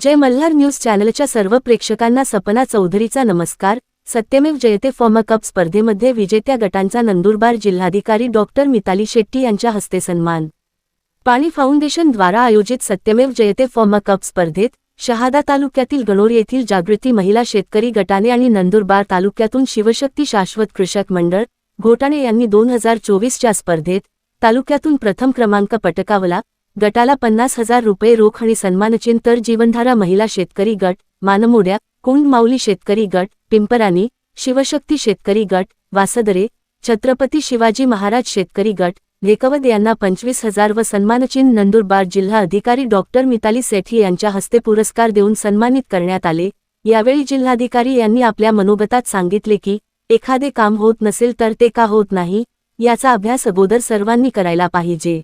जय Malhar news चॅनलच्या सर्व प्रेक्षकांना सपना चौधरीचा नमस्कार. सत्यमेव जयते फॉर्म कप स्पर्धेमध्ये विजेत्या गटांचा नंदुरबार जिल्हाधिकारी डॉक्टर मिताली शेट्टी यांच्या हस्ते सन्मान. पाणी फाउंडेशनद्वारा आयोजित सत्यमेव जयते फॉर्म कप स्पर्धेत शहादा तालुक्यातील गणोर येथील जागृती महिला शेतकरी गटाने आणि नंदुरबार तालुक्यातून शिवशक्ती शाश्वत कृषक मंडळ घोटाणे यांनी दोन हजार चोवीसच्या स्पर्धेत तालुक्यातून प्रथम क्रमांक पटकावला. गटाला पन्नास हजार रुपये रोख आणि सन्मानचिन्ह तर जीवनधारा महिला शेतकरी गट मानमोड्या कुंड माऊली शेतकरी गट पिंपरानी शिवशक्ती शेतकरी गट वासदरे छत्रपती शिवाजी महाराज शेतकरी गट लेकवद यांना पंचवीस हजार व सन्मानचिन्ह नंदुरबार जिल्हा अधिकारी डॉक्टर मिताली सेठी यांच्या हस्ते पुरस्कार देऊन सन्मानित करण्यात आले. यावेळी जिल्हाधिकारी यांनी आपल्या मनोगतात सांगितले की एखादे काम होत नसेल तर ते का होत नाही याचा अभ्यास अगोदर सर्वांनी करायला पाहिजे.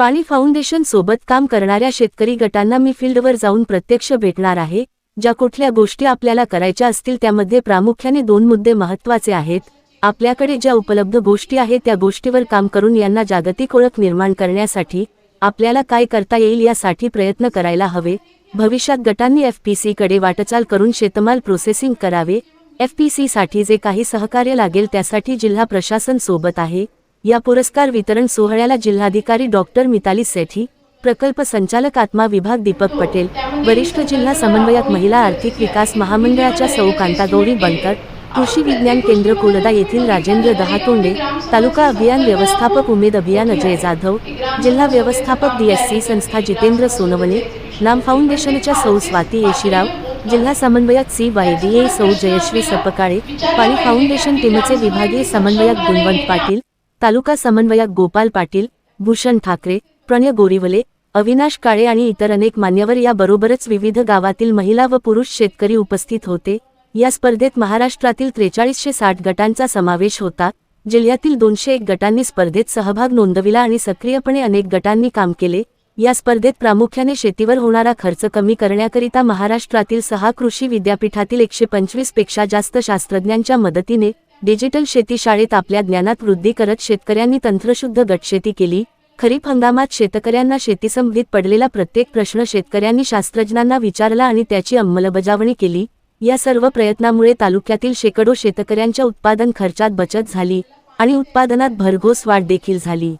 पाणी फाउंडेशन सोबत काम करणाऱ्या शेतकरी गटांना मी फील्डवर जाऊन प्रत्यक्ष भेटणार आहे ज्या कुठल्या गोष्टी आपल्याला करायच्या असतील त्यामध्ये प्रामुख्याने दोन मुद्दे महत्त्वाचे आहेत. आपल्याकडे ज्या उपलब्ध गोष्टी आहेत त्या गोष्टीवर काम करून यांना जागतिक ओळख निर्माण करण्यासाठी आपल्याला काय करता येईल यासाठी प्रयत्न करायला हवे. भविष्यात गटांनी एफपीसीकडे वाटचाल करून शेतमाल प्रोसेसिंग करावे. एफपीसीसाठी जे काही सहकार्य लागेल त्यासाठी जिल्हा प्रशासन सोबत आहे. या पुरस्कार वितरण सोहळ्याला जिल्हाधिकारी डॉक्टर मिताली सेठी प्रकल्प संचालक आत्मा विभाग दीपक पटेल वरिष्ठ जिल्हा समन्वयक महिला आर्थिक विकास महामंडळाच्या सौ कांतागौरी बनकर कृषी विज्ञान केंद्र कोलदा येथील राजेंद्र दहातोंडे तालुका अभियान व्यवस्थापक उमेद अभियान अजय जाधव जिल्हा व्यवस्थापक डीएससी संस्था जितेंद्र सोनवणे नाम फाउंडेशनच्या सौ स्वाती येशीराव जिल्हा समन्वयक सी वाय डी ए सौ जयश्री सपकाळे पाणी फाउंडेशन टीमचे विभागीय समन्वयक गुणवंत पाटील तालुका समन्वयक गोपाल पाटील भूषण ठाकरे प्रणय गोरिवले अविनाश काळे आणि इतर अनेक मान्यवर याबरोबरच विविध गावातील महिला व पुरुष शेतकरी उपस्थित होते. या स्पर्धेत महाराष्ट्रातील त्रेचाळीसशे साठ गटांचा समावेश होता. जिल्ह्यातील दोनशे एक गटांनी स्पर्धेत सहभाग नोंदविला आणि सक्रियपणे अनेक गटांनी काम केले. या स्पर्धेत प्रामुख्याने शेतीवर होणारा खर्च कमी करण्याकरिता महाराष्ट्रातील सहा कृषी विद्यापीठातील एकशे पंचवीसपेक्षा जास्त शास्त्रज्ञांच्या मदतीने डिजिटल शेती शाळेत आपल्या ज्ञानात वृद्धी करत शेतकऱ्यांनी तंत्रशुद्ध गटशेती केली. खरीप हंगामात शेतकऱ्यांना शेतीसंबंधित पडलेला प्रत्येक प्रश्न शेतकऱ्यांनी शास्त्रज्ञांना विचारला आणि त्याची अंमलबजावणी केली. या सर्व प्रयत्नामुळे तालुक्यातील शेकडो शेतकऱ्यांच्या उत्पादन खर्चात बचत झाली आणि उत्पादनात भरघोस वाढ देखील झाली.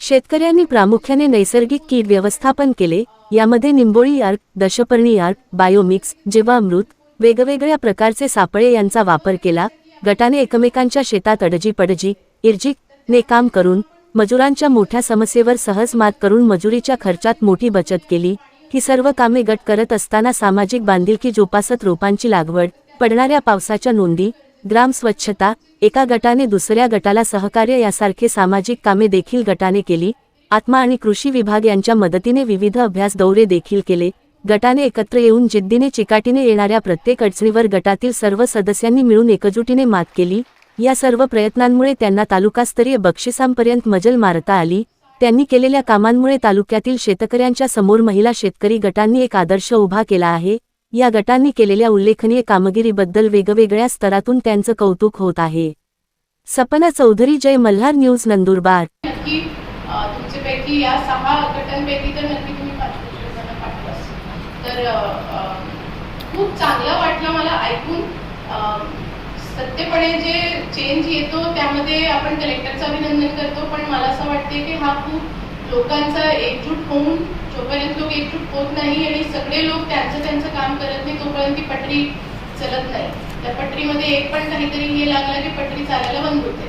शेतकऱ्यांनी प्रामुख्याने नैसर्गिक कीड व्यवस्थापन केले यामध्ये निंबोळी अर्क दशपर्णी अर्क बायोमिक्स जीवामृत वेगवेगळ्या प्रकारचे सापळे यांचा वापर केला गटाने एकमेकांच्या शेतात अडजी पडजी इर्जिक ने काम करून मजुरांच्या मोठ्या समस्येवर सहज मात करून मजुरीच्या खर्चात मोठी बचत केली ही सर्व कामे गट करत असताना सामाजिक बांधिलकी जोपासत रोपांची लागवड पडणाऱ्या पावसाच्या नोंदी ग्राम स्वच्छता एका गटाने दुसऱ्या गटाला सहकार्य यासारखे सामाजिक कामे देखील गटाने केली. आत्मा आणि कृषी विभाग यांच्या मदतीने विविध अभ्यास दौरे देखील केले. गटाने एकत्र येऊन जिद्दीने चिकाटीने येणाऱ्या प्रत्येक अडचणीवर गटातील सर्व सदस्यांनी मिळून एकजुटीने मात केली. या सर्व प्रयत्नांमुळे त्यांना तालुकास्तरीय बक्षिसांपर्यंत मजल मारता आली. त्यांनी केलेल्या कामांमुळे तालुक्यातील शेतकऱ्यांच्या समोर महिला शेतकरी गटांनी एक आदर्श उभा केला आहे. या गटांनी केलेल्या उल्लेखनीय कामगिरीबद्दल वेगवेगळ्या स्तरातून त्यांचं कौतुक होत आहे. सपना चौधरी जय मल्हार न्यूज नंदुरबार. खूप चांगलं वाटलं मला ऐकून. सत्यपणे जे चेंज येतो त्यामध्ये आपण कलेक्टरचं अभिनंदन करतो पण मला असं वाटते की हा खूप लोकांचा एकजूट होऊन जोपर्यंत लोक एकजूट होत नाही आणि सगळे लोक त्यांचं त्यांचं काम करत नाही तोपर्यंत ती पटरी चलत नाही. त्या पटरीमध्ये एक पण काहीतरी हे लागलं की पटरी चालायला बंद होते.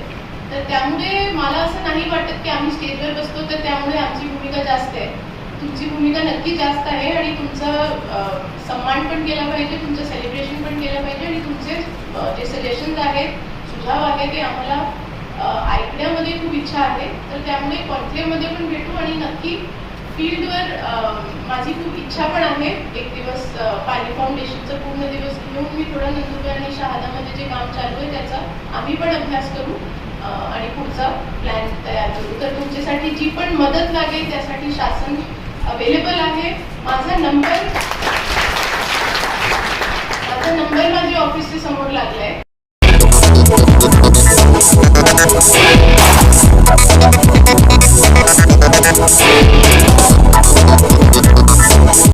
तर त्यामुळे मला असं नाही वाटत की आम्ही स्टेजवर बसतो तर त्यामुळे आमची भूमिका जास्त आहे. तुमची भूमिका नक्की जास्त आहे आणि तुमचा सम्मान सन्मान पण केला पाहिजे तुमचं सेलिब्रेशन पण केलं पाहिजे आणि तुमचे जे सजेशन्स आहेत सुझाव आहे ते आम्हाला ऐकण्यामध्ये खूप इच्छा आहे. तर त्यामुळे कॉन्क्लेवमध्ये पण भेटू आणि नक्की फील्डवर माझी खूप इच्छा पण आहे. एक दिवस पाणी फाउंडेशनचा पूर्ण दिवस घेऊन मी थोडं नंदुरबार आणि शहादामध्ये जे काम चालू आहे त्याचा आम्ही पण अभ्यास करू आणि पुढचा प्लॅन तयार करू. तर तुमच्यासाठी जी पण मदत लागेल त्यासाठी शासन अवेलेबल आहे. माझा नंबर माझा नंबर माझ्या ऑफिसच्या समोर लागलाय.